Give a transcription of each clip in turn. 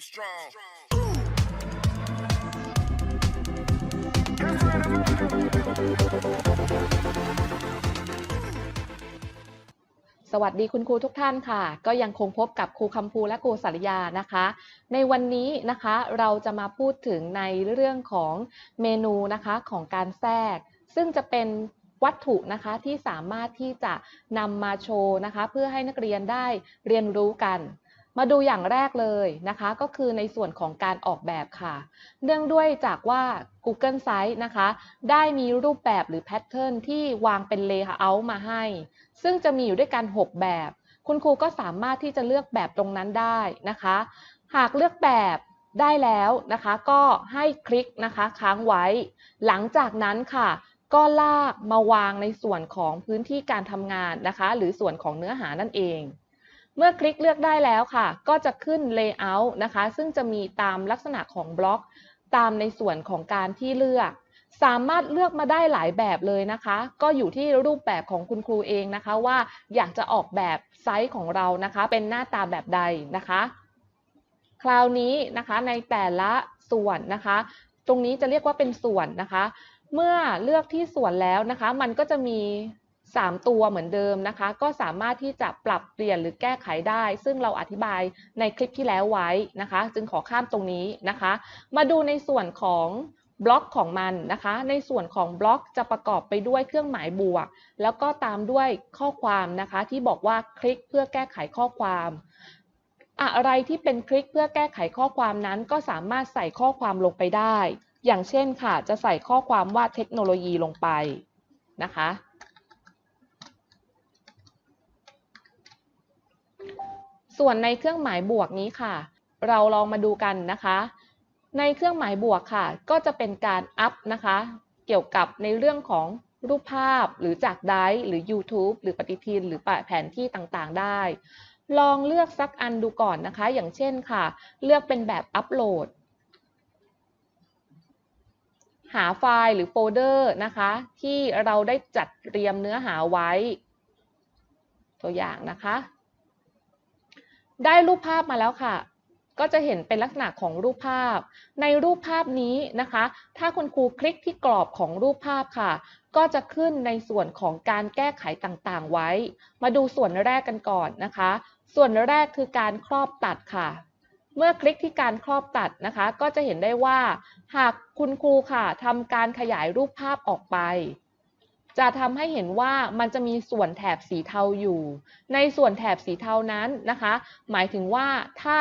Be strong. สวัสดีคุณครูทุกท่านค่ะ ก็ยังคงพบกับครูคำภูและครูสริยานะคะ ในวันนี้นะคะเราจะมาพูดถึงในเรื่องของเมนูนะคะของการแทรก ซึ่งจะเป็นวัตถุนะคะที่สามารถที่จะนำมาโชว์นะคะ เพื่อให้นักเรียนได้เรียนรู้กัน มาดูอย่างแรกเลยนะคะ ก็คือในส่วนของการออกแบบค่ะ เนื่องด้วยจากว่า Google Sites นะคะ ได้มีรูปแบบหรือแพทเทิร์นที่วางเป็น Layout มาให้ ซึ่งจะมีอยู่ด้วยกัน 6 แบบ คุณครูก็สามารถที่จะเลือกแบบตรงนั้นได้นะคะ หากเลือกแบบได้แล้วนะคะ ก็ให้คลิกนะคะค้างไว้ หลังจากนั้นค่ะก็ลากมาวางในส่วนของพื้นที่การทำงานนะคะ หรือส่วนของเนื้อหานั่นเอง เมื่อคลิกเลือกได้แล้วค่ะ ก็จะขึ้น Layout นะคะ ซึ่งจะมีตามลักษณะของบล็อก ตามในส่วนของการที่เลือก สามารถเลือกมาได้หลายแบบเลยนะคะ ก็อยู่ที่รูปแบบของคุณครูเองนะคะว่าอยากจะออกแบบไซส์ของเรานะคะ เป็นหน้าตาแบบใดนะคะ คราวนี้นะคะในแต่ละส่วนนะคะ ตรงนี้จะเรียกว่าเป็นส่วนนะคะ เมื่อเลือกที่ส่วนแล้วนะคะ มันก็จะมี 3 ตัวเหมือนเดิมนะคะ ก็สามารถที่จะปรับเปลี่ยนหรือแก้ไขได้ ซึ่งเราอธิบายในคลิปที่แล้วไว้นะคะ จึงขอข้ามตรงนี้นะคะ มาดูในส่วนของบล็อกของมันนะคะ ในส่วนของบล็อกจะประกอบไปด้วยเครื่องหมายบวก แล้วก็ตามด้วยข้อความนะคะ ที่บอกว่าคลิกเพื่อแก้ไขข้อความ อะไรที่เป็นคลิกเพื่อแก้ไขข้อความนั้น ก็สามารถใส่ข้อความลงไปได้ อย่างเช่นค่ะ จะใส่ข้อความว่าเทคโนโลยีลงไปนะคะ ส่วนในเครื่องหมายบวกนี้ค่ะ เราลองมาดูกันนะคะ ในเครื่องหมายบวกค่ะ ก็จะเป็นการอัพนะคะ เกี่ยวกับในเรื่องของรูปภาพหรือจากไดร์หรือ YouTube หรือปฏิทิน หรือแผนที่ต่างๆ ได้ ลองเลือกสักอันดูก่อนนะคะ อย่างเช่นค่ะ เลือกเป็นแบบอัปโหลด หาไฟล์หรือโฟลเดอร์นะคะ ที่เราได้จัดเตรียมเนื้อหาไว้ ตัวอย่างนะคะ ได้รูปภาพมาแล้วค่ะ ก็จะเห็นเป็นลักษณะของรูปภาพ ในรูปภาพนี้นะคะ ถ้าคุณครูคลิกที่กรอบของรูปภาพค่ะ ก็จะขึ้นในส่วนของการแก้ไขต่างๆ ไว้ มาดูส่วนแรกกันก่อนนะคะ ส่วนแรกคือการครอบตัดค่ะ เมื่อคลิกที่การครอบตัดนะคะ ก็จะเห็นได้ว่า หากคุณครูค่ะทำการขยายรูปภาพออกไป จะทำให้เห็นว่ามันจะมีส่วนแถบสีเทาอยู่ ในส่วนแถบสีเทานั้นนะคะ หมายถึงว่าถ้า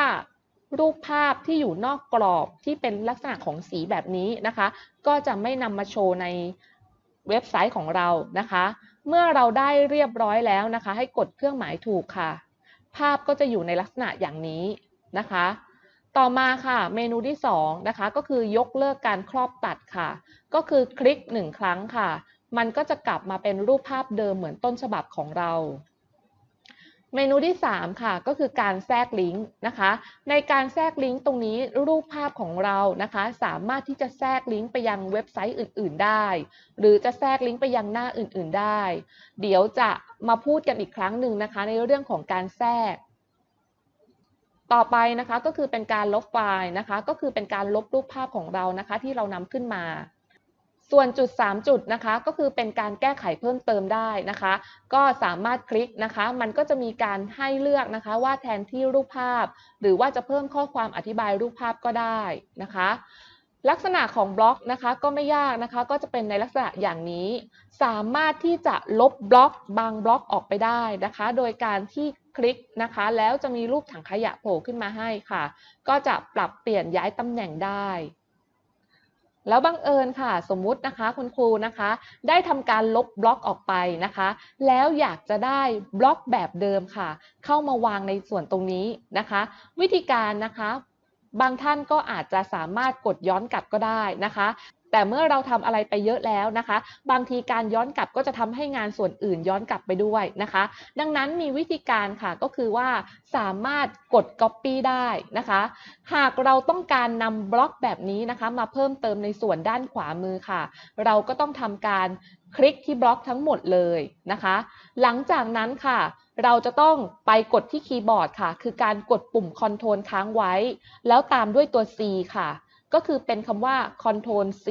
รูปภาพที่อยู่นอกกรอบที่เป็นลักษณะของสีแบบนี้นะคะ ก็จะไม่นำมาโชว์ในเว็บไซต์ของเรานะคะ เมื่อเราได้เรียบร้อยแล้วนะคะ ให้กดเครื่องหมายถูกค่ะ ภาพก็จะอยู่ในลักษณะอย่างนี้นะคะ ต่อมาค่ะเมนูที่2นะคะก็คือยกเลิกการครอบตัดค่ะ ก็คือคลิก 1 ครั้งค่ะ มันก็จะกลับมาเป็นรูปภาพเดิมเหมือนต้นฉบับของเรา เมนูที่ 3 ค่ะ ก็คือการแทรกลิงก์นะคะ ในการแทรกลิงก์ตรงนี้รูปภาพของเรานะคะ สามารถที่จะแทรกลิงก์ไปยังเว็บไซต์อื่น ๆ ได้ หรือจะแทรกลิงก์ไปยังหน้าอื่น ๆ ได้ เดี๋ยวจะมาพูดกันอีกครั้งหนึ่งนะคะ ในเรื่องของการแทรกต่อไปนะคะก็คือเป็นการลบไฟล์นะคะ ก็คือเป็นการลบรูปภาพของเรานะคะ ที่เรานำขึ้นมา ส่วนจุด 3 จุดนะคะก็คือเป็นการแก้ไขเพิ่มเติมได้นะคะ ก็สามารถคลิกนะคะ มันก็จะมีการให้เลือกนะคะ ว่าแทนที่รูปภาพ หรือว่าจะเพิ่มข้อความอธิบายรูปภาพก็ได้นะคะ ลักษณะของบล็อกนะคะก็ไม่ยากนะคะ ก็จะเป็นในลักษณะอย่างนี้ สามารถที่จะลบบล็อกบางบล็อกออกไปได้นะคะ โดยการที่คลิกนะคะ แล้วจะมีรูปถังขยะโผล่ขึ้นมาให้ค่ะ ก็จะปรับเปลี่ยนย้ายตำแหน่งได้ แล้วบังเอิญค่ะ สมมุตินะคะคุณครูนะคะ ได้ทำการลบบล็อกออกไปนะคะ แล้วอยากจะได้บล็อกแบบเดิมค่ะ เข้ามาวางในส่วนตรงนี้นะคะ วิธีการนะคะ บางท่านก็อาจจะสามารถกดย้อนกลับก็ได้นะคะ แต่เมื่อเราทำอะไรไปเยอะแล้วนะคะ บางทีการย้อนกลับก็จะทำให้งานส่วนอื่นย้อนกลับไปด้วยนะคะ ดังนั้นมีวิธีการค่ะก็คือว่าสามารถกด Copy ได้นะคะ หากเราต้องการนำบล็อกแบบนี้นะคะ มาเพิ่มเติมในส่วนด้านขวามือค่ะ เราก็ต้องทำการคลิกที่บล็อกทั้งหมดเลยนะคะ หลังจากนั้นค่ะเราจะต้องไปกดที่คีย์บอร์ดค่ะ คือการกดปุ่ม Ctrl ค้างไว้ แล้วตามด้วยตัว C ค่ะ ก็คือเป็นคำว่า Ctrl C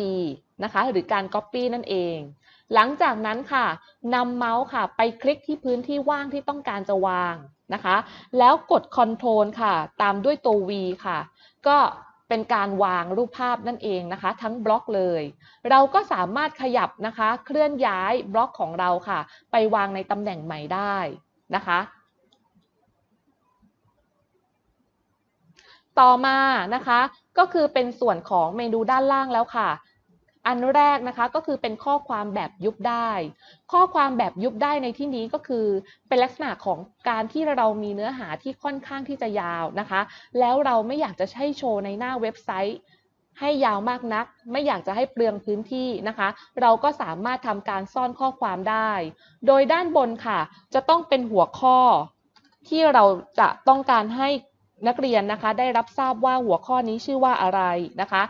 นะคะหรือการ Copy นั่นเอง หลังจากนั้นค่ะนำเมาส์ค่ะไปคลิกที่พื้นที่ว่างที่ต้องการจะวางนะคะ แล้วกด Ctrl ค่ะ ตามด้วยตัว V ค่ะ ก็เป็นการวางรูปภาพนั่นเองนะคะ ทั้งบล็อกเลย เราก็สามารถขยับนะคะ เคลื่อนย้ายบล็อกของเราค่ะ ไปวางในตำแหน่งใหม่ได้นะคะ ต่อมานะคะก็คือเป็นส่วนของเมนูด้านล่างแล้วค่ะ อันแรกนะคะก็คือเป็นข้อความแบบยุบได้ ข้อความแบบยุบได้ในที่นี้ก็คือเป็นลักษณะของการที่เรามีเนื้อหาที่ค่อนข้างที่จะยาวนะคะ แล้วเราไม่อยากจะให้โชว์ในหน้าเว็บไซต์ให้ยาวมากนัก ไม่อยากจะให้เปลืองพื้นที่นะคะ เราก็สามารถทำการซ่อนข้อความได้ โดยด้านบนค่ะ จะต้องเป็นหัวข้อที่เราจะต้องการให้ นักเรียนนะคะ ได้รับทราบว่าหัวข้อนี้ชื่อว่าอะไรนะคะ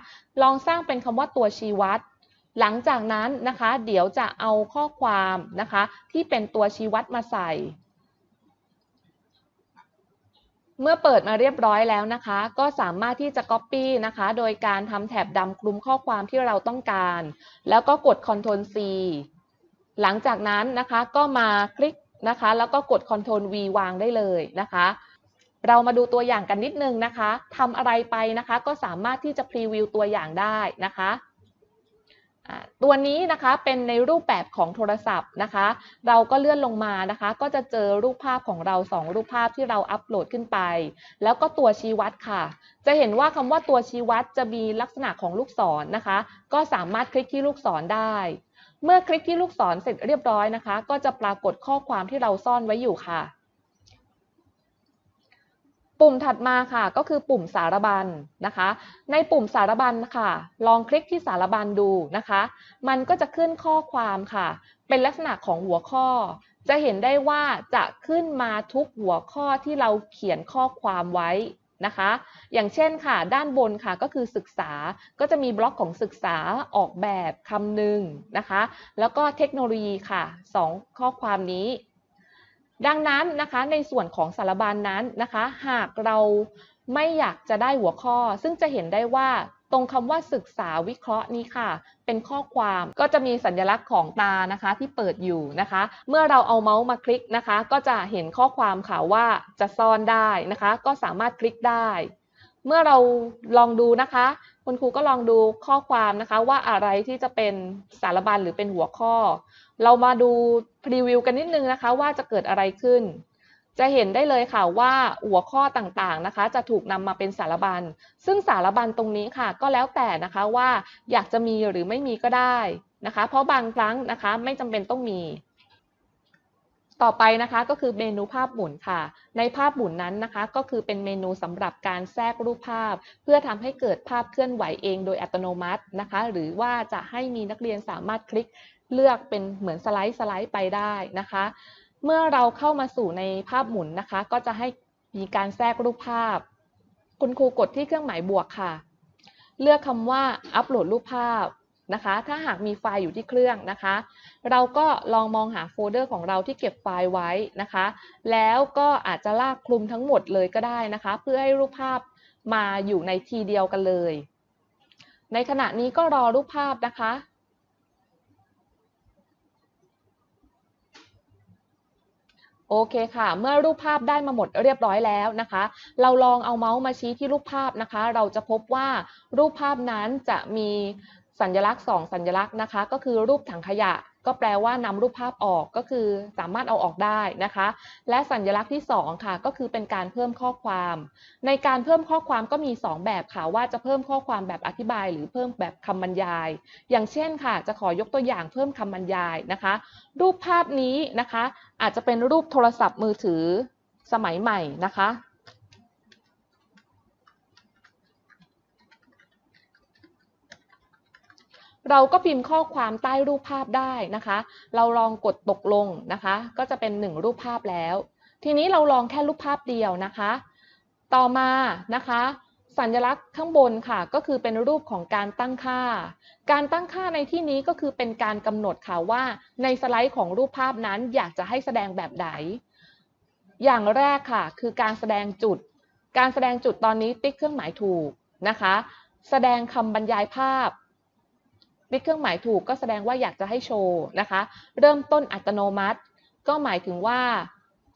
ลองสร้างเป็นคำว่าตัวชี้วัด หลังจากนั้นนะคะ เดี๋ยวจะเอาข้อความนะคะ ที่เป็นตัวชี้วัดมาใส่ เมื่อเปิดมาเรียบร้อยแล้วนะคะ ก็สามารถที่จะ Copy นะคะ โดยการทำแถบดำคลุมข้อความที่เราต้องการ แล้วก็กด Ctrl C หลังจากนั้นนะคะก็มาคลิกนะคะ แล้วก็กด Ctrl V วางได้เลยนะคะ เรามาดูตัวอย่างกันนิดนึงนะคะทำอะไรไปนะคะ ก็สามารถที่จะพรีวิวตัวอย่างได้นะคะตัวนี้นะคะเป็นในรูปแบบของโทรศัพท์นะคะ เราก็เลื่อนลงมานะคะ ก็จะเจอรูปภาพของเรา 2 รูปภาพที่เราอัปโหลดขึ้นไป แล้วก็ตัวชี้วัดค่ะ จะเห็นว่าคำว่าตัวชี้วัดจะมีลักษณะของลูกศรนนะคะ ก็สามารถคลิกที่ลูกศรได้ เมื่อคลิกที่ลูกศรเสร็จเรียบร้อยนะคะ ก็จะปรากฏข้อความที่เราซ่อนไว้อยู่ค่ะ ปุ่มถัดมาค่ะก็คือปุ่มสารบัญนะคะ ในปุ่มสารบัญค่ะ ลองคลิกที่สารบัญดูนะคะ มันก็จะขึ้นข้อความค่ะ เป็นลักษณะของหัวข้อ จะเห็นได้ว่าจะขึ้นมาทุกหัวข้อที่เราเขียนข้อความไว้นะคะ อย่างเช่นค่ะ ด้านบนค่ะก็คือศึกษาก็จะมีบล็อกของศึกษาออกแบบคำหนึ่งนะคะ แล้วก็เทคโนโลยีค่ะ 2 ข้อความนี้ ดังนั้นนะคะในส่วนของสารบัญนนั้นนะคะ หากเราไม่อยากจะได้หัวข้อ ซึ่งจะเห็นได้ว่าตรงคำว่าศึกษาวิเคราะห์นี้ค่ะ เป็นข้อความก็จะมีสัญลักษณ์ของตานะคะที่เปิดอยู่นะคะ เมื่อเราเอาเมาส์มาคลิกนะคะ ก็จะเห็นข้อความค่ะว่าจะซ่อนได้นะคะ ก็สามารถคลิกได้ เมื่อเราลองดูนะคะ คุณครูก็ลองดูข้อความนะคะว่าอะไรที่จะเป็นสารบัญหรือเป็นหัวข้อ เรามาดูพรีวิวกันนิดนึงนะคะว่าจะเกิดอะไรขึ้น จะเห็นได้เลยค่ะว่าหัวข้อต่างๆนะคะ จะถูกนำมาเป็นสารบัญ ซึ่งสารบัญตรงนี้ค่ะ ก็แล้วแต่นะคะว่าอยากจะมีหรือไม่มีก็ได้นะคะ เพราะบางครั้งนะคะไม่จำเป็นต้องมี ต่อไปนะคะก็คือเมนูภาพหมุนค่ะ ในภาพหมุนนั้นนะคะ ก็คือเป็นเมนูสำหรับการแทรกรูปภาพ เพื่อทำให้เกิดภาพเคลื่อนไหวเองโดยอัตโนมัตินะคะ หรือว่าจะให้มีนักเรียนสามารถคลิกเลือกเป็นเหมือนสไลด์สไลด์ไปได้นะคะ เมื่อเราเข้ามาสู่ในภาพหมุนนะคะ ก็จะให้มีการแทรกรูปภาพ คุณครูกดที่เครื่องหมายบวกค่ะ เลือกคำว่าอัปโหลดรูปภาพ นะคะ ถ้าหากมีไฟล์อยู่ที่เครื่องนะคะ เราก็ลองมองหาโฟลเดอร์ของเราที่เก็บไฟล์ไว้นะคะ แล้วก็อาจจะลากคลุมทั้งหมดเลยก็ได้นะคะ เพื่อให้รูปภาพมาอยู่ในทีเดียวกันเลย ในขณะนี้ก็รอรูปภาพนะคะโอเคค่ะ เมื่อรูปภาพได้มาหมดเรียบร้อยแล้วนะคะ เราลองเอาเมาส์มาชี้ที่รูปภาพนะคะ เราจะพบว่ารูปภาพนั้นจะมี สัญลักษณ์ 2 สัญลักษณ์นะคะ ก็คือรูปถังขยะ ก็แปลว่านำรูปภาพออกก็คือสามารถเอาออกได้นะคะ และสัญลักษณ์ที่ 2 ค่ะ ก็คือเป็นการเพิ่มข้อความ ในการเพิ่มข้อความก็มี 2 แบบค่ะว่าจะเพิ่มข้อความแบบอธิบาย หรือเพิ่มแบบคำบรรยาย อย่างเช่นค่ะ จะขอยกตัวอย่างเพิ่มคำบรรยายนะคะ รูปภาพนี้นะคะ อาจจะเป็นรูปโทรศัพท์มือถือสมัยใหม่นะคะ เราก็พิมพ์ข้อความใต้รูปภาพได้นะคะ เราลองกดตกลงนะคะ ก็จะเป็นหนึ่งรูปภาพแล้ว ทีนี้เราลองแค่รูปภาพเดียวนะคะ ต่อมานะคะ สัญลักษณ์ข้างบนค่ะ ก็คือเป็นรูปของการตั้งค่า การตั้งค่าในที่นี้ก็คือเป็นการกำหนดค่ะว่า ในสไลด์ของรูปภาพนั้นอยากจะให้แสดงแบบไหน อย่างแรกค่ะ คือการแสดงจุด การแสดงจุดตอนนี้ติ๊กเครื่องหมายถูกนะคะ แสดงคำบรรยายภาพ ติ๊กเครื่องหมายถูกก็แสดงว่าอยากจะให้โชว์นะคะ เริ่มต้นอัตโนมัติ ก็หมายถึงว่า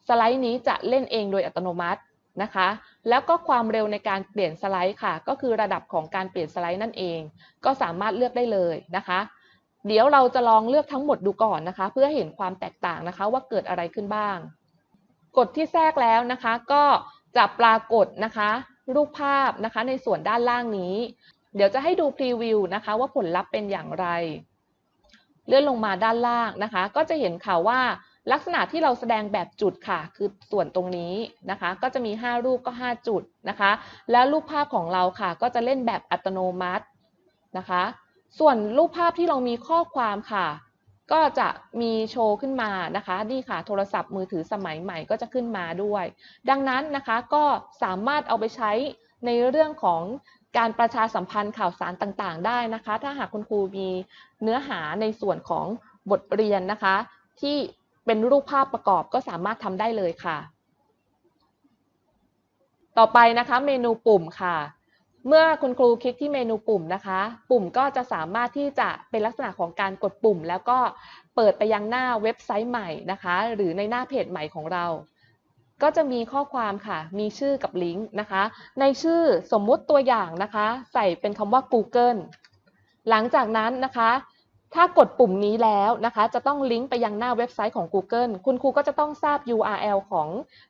สไลด์นี้จะเล่นเองโดยอัตโนมัตินะคะ แล้วก็ความเร็วในการเปลี่ยนสไลด์ค่ะ ก็คือระดับของการเปลี่ยนสไลด์นั่นเอง ก็สามารถเลือกได้เลยนะคะ เดี๋ยวเราจะลองเลือกทั้งหมดดูก่อนนะคะ เพื่อเห็นความแตกต่างนะคะว่าเกิดอะไรขึ้นบ้าง กดที่แทรกแล้วนะคะ ก็จะปรากฏนะคะ รูปภาพนะคะในส่วนด้านล่างนี้ เดี๋ยวจะให้ดูพรีวิวนะคะว่าผลลัพธ์เป็นอย่างไร เลื่อนลงมาด้านล่างนะคะ ก็จะเห็นค่ะว่าลักษณะที่เราแสดงแบบจุดค่ะ คือส่วนตรงนี้นะคะ ก็จะมี 5 รูปก็ 5 จุดนะคะ แล้วรูปภาพของเราค่ะ ก็จะเล่นแบบอัตโนมัตินะคะ ส่วนรูปภาพที่เรามีข้อความค่ะ ก็จะมีโชว์ขึ้นมานะคะนี่ค่ะ โทรศัพท์มือถือสมัยใหม่ก็จะขึ้นมาด้วย ดังนั้นนะคะก็สามารถเอาไปใช้ในเรื่องของ การประชาสัมพันธ์ข่าวสารต่างๆ ได้นะคะ ถ้าหากคุณครูมีเนื้อหาในส่วนของบทเรียนนะคะ ที่เป็นรูปภาพประกอบก็สามารถทำได้เลยค่ะ ต่อไปนะคะเมนูปุ่มค่ะ เมื่อคุณครูคลิกที่เมนูปุ่มนะคะ ปุ่มก็จะสามารถที่จะเป็นลักษณะของการกดปุ่ม แล้วก็เปิดไปยังหน้าเว็บไซต์ใหม่นะคะ หรือในหน้าเพจใหม่ของเรา ก็จะมีข้อความค่ะ มีชื่อกับลิงก์นะคะ ในชื่อสมมุติตัวอย่างนะคะ ใส่เป็นคำว่า Google หลังจากนั้นนะคะ ถ้ากดปุ่มนี้แล้วนะคะ จะต้องลิงก์ไปยังหน้าเว็บไซต์ของ Google คุณครูก็จะต้องทราบ URL ของ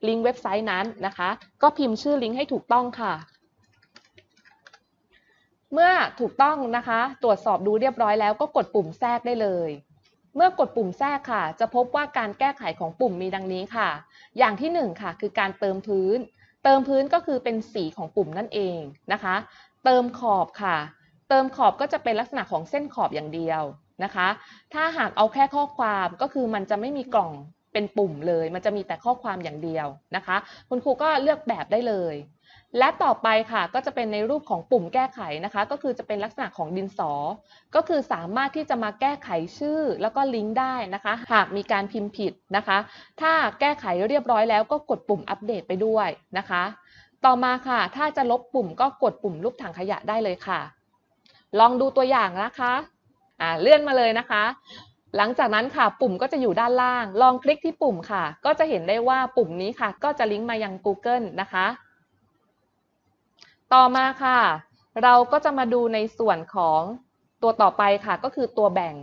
ลิงก์เว็บไซต์นั้นนะคะ ก็พิมพ์ชื่อลิงก์ให้ถูกต้องค่ะ เมื่อถูกต้องนะคะ ตรวจสอบดูเรียบร้อยแล้วก็กดปุ่มแทรกได้เลย เมื่อกดปุ่มแทรกค่ะ จะพบว่าการแก้ไขของปุ่มมีดังนี้ค่ะ อย่างที่1ค่ะคือการเติมพื้น เติมพื้นก็คือเป็นสีของปุ่มนั่นเองนะคะ เติมขอบค่ะ เติมขอบก็จะเป็นลักษณะของเส้นขอบอย่างเดียวนะคะ ถ้าหากเอาแค่ข้อความก็คือมันจะไม่มีกล่องเป็นปุ่มเลย มันจะมีแต่ข้อความอย่างเดียวนะคะ คุณครูก็เลือกแบบได้เลย และต่อไปค่ะก็จะเป็นในรูปของปุ่มแก้ไขนะคะ ก็คือจะเป็นลักษณะของดินสอ ก็คือสามารถที่จะมาแก้ไขชื่อแล้วก็ลิงก์ได้นะคะ หากมีการพิมพ์ผิดนะคะ ถ้าแก้ไขเรียบร้อยแล้วก็กดปุ่มอัปเดตไปด้วยนะคะ ต่อมาค่ะ ถ้าจะลบปุ่มก็กดปุ่มรูปถังขยะได้เลยค่ะ ลองดูตัวอย่างนะคะอ่าเลื่อนมาเลยนะคะหลังจากนั้นค่ะปุ่มก็จะอยู่ด้านล่าง ลองคลิกที่ปุ่มค่ะ ก็จะเห็นได้ว่าปุ่มนี้ค่ะ ก็จะลิงก์มายัง Google นะคะ ต่อมาค่ะ เราก็จะมาดูในส่วนของตัวต่อไปค่ะก็คือตัวแบ่ง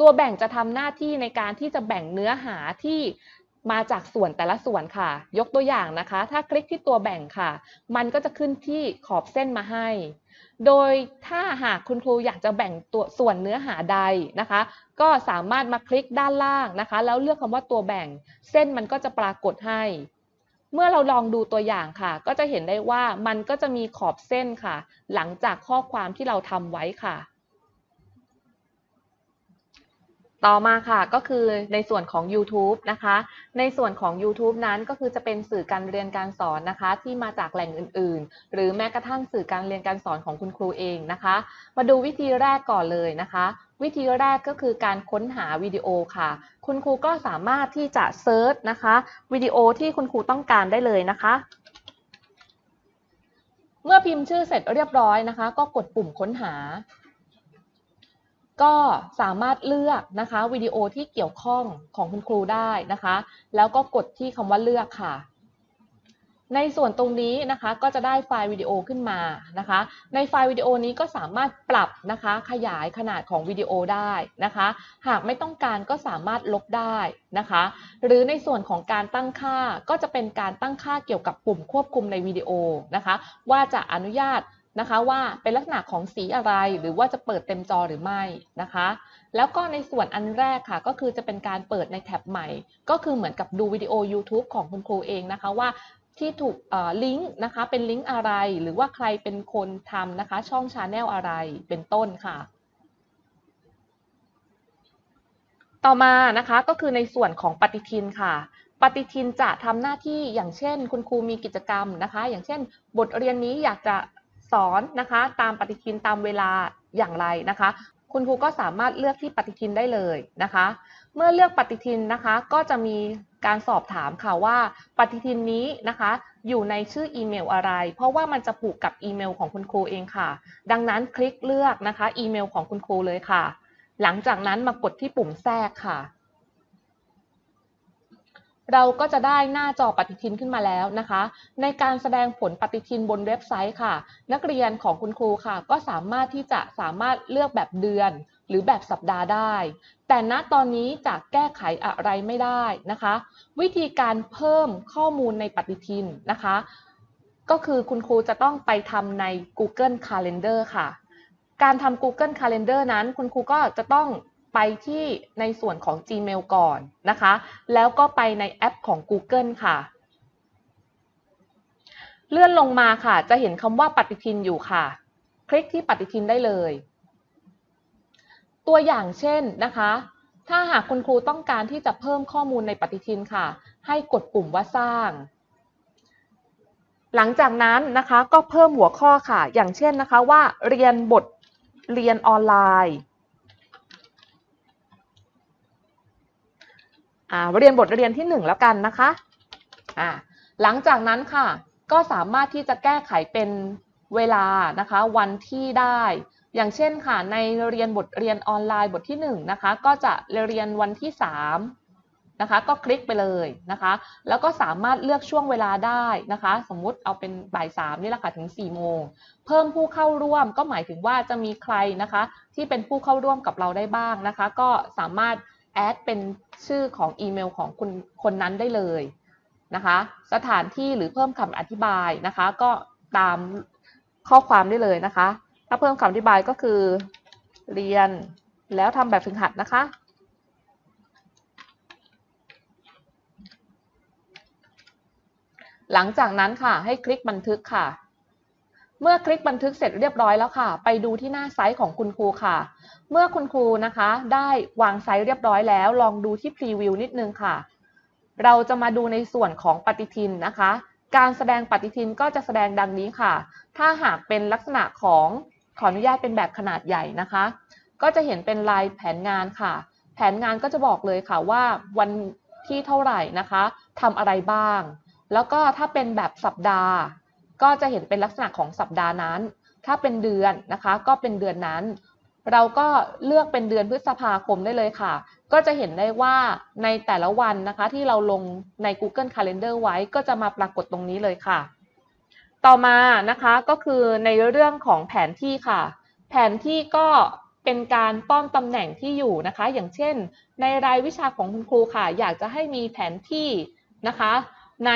ตัวแบ่งจะทำหน้าที่ในการที่จะแบ่งเนื้อหาที่มาจากส่วนแต่ละส่วนค่ะ ยกตัวอย่างนะคะ ถ้าคลิกที่ตัวแบ่งค่ะ มันก็จะขึ้นที่ขอบเส้นมาให้ โดยถ้าหากคุณครูอยากจะแบ่งตัวส่วนเนื้อหาใดนะคะ ก็สามารถมาคลิกด้านล่างนะคะ แล้วเลือกคำว่าตัวแบ่ง เส้นมันก็จะปรากฏให้ เมื่อเราลองดูตัวอย่างค่ะ ก็จะเห็นได้ว่ามันก็จะมีขอบเส้นค่ะ หลังจากข้อความที่เราทำไว้ค่ะ ต่อมาค่ะก็คือในส่วนของ YouTube นะคะ ในส่วนของ YouTube นั้นก็คือจะเป็นสื่อการเรียนการสอนนะคะ ที่มาจากแหล่งอื่น ๆ หรือแม้กระทั่งสื่อการเรียนการสอนของคุณครูเองนะคะ มาดูวิธีแรกก่อนเลยนะคะ วิธีแรกก็คือการค้นหาวิดีโอค่ะ คุณครูก็สามารถที่จะเซิร์ชนะคะวิดีโอที่คุณครูต้องการได้เลยนะคะ เมื่อพิมพ์ชื่อเสร็จเรียบร้อยนะคะ ก็กดปุ่มค้นหา ก็สามารถเลือกนะคะวิดีโอที่เกี่ยวข้องของคุณครูได้นะคะ แล้วก็กดที่คำว่าเลือกค่ะ ในส่วนตรงนี้นะคะก็จะได้ไฟล์วิดีโอขึ้นมานะคะ ในไฟล์วิดีโอนี้ก็สามารถปรับนะคะขยายขนาดของวิดีโอได้นะคะ หากไม่ต้องการก็สามารถลบได้นะคะ หรือในส่วนของการตั้งค่าก็จะเป็นการตั้งค่าเกี่ยวกับปุ่มควบคุมในวิดีโอนะคะ ว่าจะอนุญาตนะคะว่าเป็นลักษณะของสีอะไรหรือว่าจะเปิดเต็มจอหรือไม่นะคะ แล้วก็ในส่วนอันแรกค่ะ ก็คือจะเป็นการเปิดในแท็บใหม่ ก็คือเหมือนกับดูวิดีโอ YouTube ของคุณครูเองนะคะว่า ที่ถูกลิงก์นะคะเป็นลิงก์อะไร หรือว่าใครเป็นคนทำนะคะ ช่องชาแนลอะไรเป็นต้นค่ะ ต่อมานะคะก็คือในส่วนของปฏิทินค่ะ ปฏิทินจะทำหน้าที่อย่างเช่น คุณครูมีกิจกรรมนะคะ อย่างเช่น บทเรียนนี้อยากจะสอนนะคะ ตามปฏิทินตามเวลาอย่างไรนะคะ คุณครูก็สามารถเลือกที่ปฏิทินได้เลยนะคะ เมื่อเลือกปฏิทินนะคะ ก็จะมี การสอบถามค่ะว่าปฏิทินนี้นะคะ อยู่ในชื่ออีเมลอะไร เพราะว่ามันจะผูกกับอีเมลของคุณครูเองค่ะ ดังนั้นคลิกเลือกนะคะ อีเมลของคุณครูเลยค่ะ หลังจากนั้นมากดที่ปุ่มแทรกค่ะ เราก็จะได้หน้าจอปฏิทินขึ้นมาแล้วนะคะ ในการแสดงผลปฏิทินบนเว็บไซต์ค่ะ นักเรียนของคุณครูค่ะ ก็สามารถที่จะสามารถเลือกแบบเดือน หรือแบบสัปดาห์ได้ แต่ณตอนนี้จะแก้ไขอะไรไม่ได้นะคะ วิธีการเพิ่มข้อมูลในปฏิทินนะคะ ก็คือคุณครูจะต้องไปทำใน Google Calendar ค่ะ การทำ Google Calendar นั้น คุณครูก็จะต้องไปที่ในส่วนของ Gmail ก่อนนะคะ แล้วก็ไปในแอปของ Google ค่ะ เลื่อนลงมาค่ะ จะเห็นคำว่าปฏิทินอยู่ค่ะ คลิกที่ปฏิทินได้เลย ตัวอย่างเช่นนะคะ ถ้าหากคุณครูต้องการที่จะเพิ่มข้อมูลในปฏิทินค่ะ ให้กดปุ่มว่าสร้าง หลังจากนั้นนะคะก็เพิ่มหัวข้อค่ะ อย่างเช่นนะคะว่าเรียนบทเรียนออนไลน์เรียนบทเรียนที่ 1 แล้วกันนะคะะหลังจากนั้นค่ะ ก็สามารถที่จะแก้ไขเป็น เวลานะคะวันที่ได้ อย่างเช่นค่ะในเรียนบทเรียนออนไลน์บทที่1นะคะก็จะเรียนวันที่3นะคะก็คลิกไปเลยนะคะแล้วก็สามารถเลือกช่วงเวลาได้นะคะสมมุติเอาเป็นบ่ายสามนี่แหละค่ะถึง4โมงเพิ่มผู้เข้าร่วมก็หมายถึงว่าจะมีใครนะคะที่เป็นผู้เข้าร่วมกับเราได้บ้างนะคะก็สามารถแอดเป็นชื่อของอีเมลของคุณคนนั้นได้เลยนะคะสถานที่หรือเพิ่มคำอธิบายนะคะก็ตาม ข้อความได้เลยนะคะ ถ้าเพิ่มคำอธิบายก็คือ เรียนแล้วทำแบบฝึกหัดนะคะ หลังจากนั้นค่ะให้คลิกบันทึกค่ะ เมื่อคลิกบันทึกเสร็จเรียบร้อยแล้วค่ะ ไปดูที่หน้าไซต์ของคุณครูค่ะ เมื่อคุณครูนะคะ ได้วางไซต์เรียบร้อยแล้ว ลองดูที่พรีวิวนิดนึงค่ะ เราจะมาดูในส่วนของปฏิทินนะคะ การแสดงปฏิทินก็จะแสดงดังนี้ค่ะ ถ้าหากเป็นลักษณะของขออนุญาตเป็นแบบขนาดใหญ่นะคะ ก็จะเห็นเป็นลายแผนงานค่ะ แผนงานก็จะบอกเลยค่ะว่าวันที่เท่าไหร่นะคะทำอะไรบ้าง แล้วก็ถ้าเป็นแบบสัปดาห์ ก็จะเห็นเป็นลักษณะของสัปดาห์นั้น ถ้าเป็นเดือนนะคะ ก็เป็นเดือนนั้น เราก็เลือกเป็นเดือนพฤษภาคมได้เลยค่ะ ก็จะเห็นได้ว่าในแต่ละวันนะคะที่เราลงใน Google Calendar ไว้ก็จะมาปรากฏตรงนี้เลยค่ะ ต่อมานะคะก็คือในเรื่องของแผนที่ค่ะ แผนที่ก็เป็นการป้อนตำแหน่งที่อยู่นะคะ อย่างเช่น ในรายวิชาของคุณครูค่ะ อยากจะให้มีแผนที่นะคะ ใน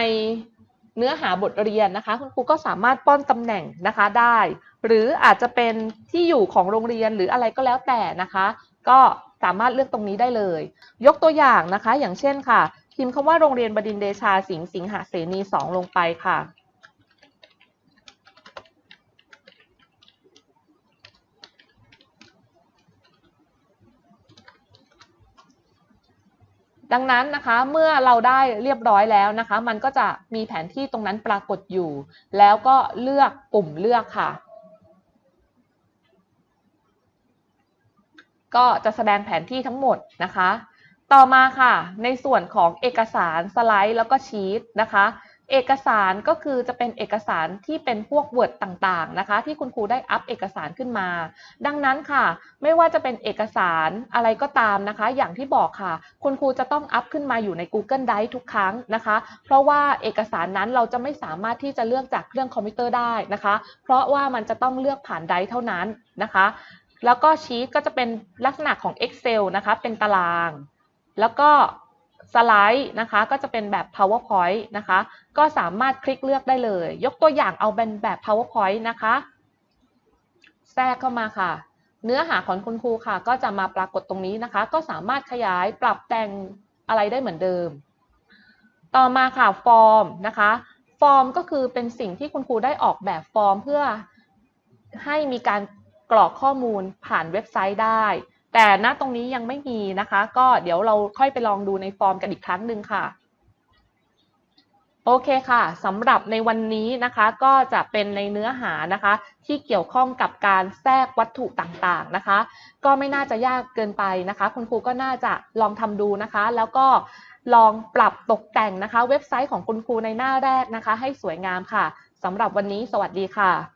เนื้อหาบทเรียนนะคะ คุณครูก็สามารถป้อนตำแหน่งนะคะได้ หรืออาจจะเป็นที่อยู่ของโรงเรียนหรืออะไรก็แล้วแต่นะคะ ก็ สามารถเลือกตรงนี้ได้เลย ยกตัวอย่างนะคะ อย่างเช่นค่ะ พิมพ์คำว่าโรงเรียนบดินเดชาสิงห์สิงหาเสนีสองลงไปค่ะ ดังนั้นนะคะเมื่อเราได้เรียบร้อยแล้วนะคะ มันก็จะมีแผนที่ตรงนั้นปรากฏอยู่ แล้วก็เลือกปุ่มเลือกค่ะ ก็จะแสดงแผนที่ทั้งหมดนะคะ ต่อมาค่ะ ในส่วนของเอกสารสไลด์แล้วก็ชีตนะคะ เอกสารก็คือจะเป็นเอกสารที่เป็นพวก Word ต่างๆนะคะ ที่คุณครูได้อัปเอกสารขึ้นมา ดังนั้นค่ะ ไม่ว่าจะเป็นเอกสารอะไรก็ตามนะคะ อย่างที่บอกค่ะ คุณครูจะต้องอัปขึ้นมาอยู่ใน Google Drive ทุกครั้งนะคะ เพราะว่าเอกสารนั้นเราจะไม่สามารถที่จะเลือกจากเครื่องคอมพิวเตอร์ได้นะคะ เพราะว่ามันจะต้องเลือกผ่านไดร์เท่านั้นนะคะ แล้วก็ชีตก็จะเป็นลักษณะของ Excel นะคะ เป็นตาราง แล้วก็สไลด์นะคะก็จะเป็นแบบ PowerPoint นะคะ ก็สามารถคลิกเลือกได้เลย ยกตัวอย่างเอาเป็นแบบ PowerPoint นะคะ แทรกเข้ามาค่ะ เนื้อหาของคุณครูค่ะ ก็จะมาปรากฏตรงนี้นะคะ ก็สามารถขยายปรับแต่งอะไรได้เหมือนเดิม ต่อมาค่ะฟอร์มนะคะ ฟอร์มก็คือเป็นสิ่งที่คุณครูได้ออกแบบฟอร์มเพื่อให้มีการ กรอกข้อมูลผ่านเว็บไซต์ได้ แต่ณตรงนี้ยังไม่มีนะคะ ก็เดี๋ยวเราค่อยไปลองดูในฟอร์มกันอีกครั้งหนึ่งค่ะโอเคค่ะสำหรับในวันนี้นะคะก็จะเป็นในเนื้อหานะคะ ที่เกี่ยวข้องกับการแทรกวัตถุต่างๆนะคะ ก็ไม่น่าจะยากเกินไปนะคะ คุณครูก็น่าจะลองทำดูนะคะ แล้วก็ลองปรับตกแต่งนะคะ เว็บไซต์ของคุณครูในหน้าแรกนะคะ ให้สวยงามค่ะสำหรับวันนี้สวัสดีค่ะ